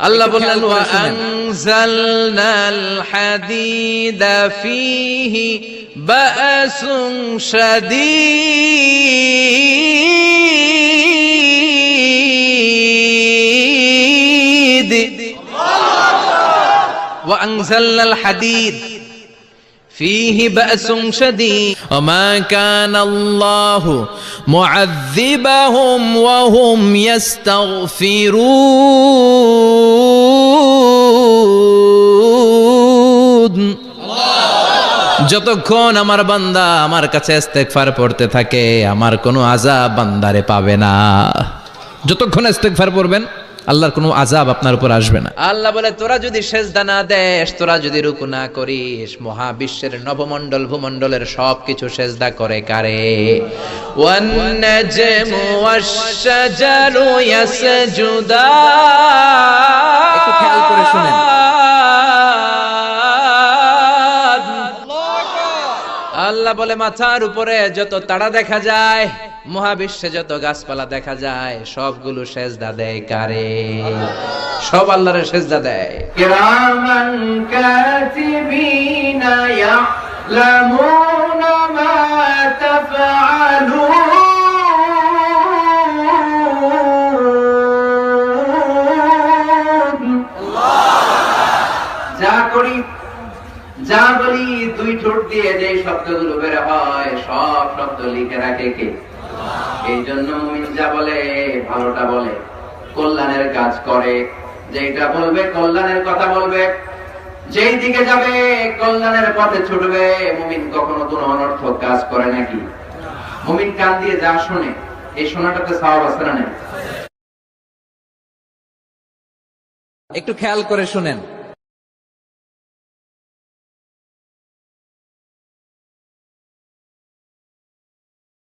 আল্লাহ বললেন ওয়া আনজালনাল হাদিদা ফিহি বাসুন শাদীদ ওয়া আনজালনাল হাদিদ فيه بأس شديد وما كان الله معذبهم وهم يستغفرون যতক্ষণ আমার বান্দা আমার কাছে ইস্তেগফার পড়তে থাকে আমার কোনো আজাব বান্দারে পাবে না যতক্ষণ ইস্তেগফার পড়বেন আল্লাহর কোনো আজাব আপনার উপর আসবে না। আল্লাহ বলে তোরা যদি সেজদা না দেশ তোরা যদি রুকু না করিস মহাবিশ্বের নবমণ্ডল ভূমণ্ডলের সব কিছু সেজদা করে কারে? ওয়ান্নাজমু ওয়াশ-শাজারু আল্লাহ বলে, মাথার উপরে যত তারা দেখা যায়, মহাবিশ্বে যত গাছপালা দেখা যায়, সবগুলো সেজদা দেয় কারে? সব আল্লাহরে সেজদা দেয়। কিরামান যা বলি দুই ঠোঁট দিয়ে যে শব্দগুলো বের হয়, সব শব্দ লিখে রাখে কে? এই জন্য মুমিন যা বলে, ভালোটা বলে। কল্যাণের কাজ করে। যেটা বলবে, কল্যাণের কথা বলবে। যেই দিকে যাবে, কল্যাণের পথে ছুটবে। মুমিন কখনো কোনো অনর্থক কাজ করে নাকি? মুমিন কান দিয়ে যা শোনে, এই শোনাটাতে সওয়াব আছে না একটু খেয়াল করে শুনেন।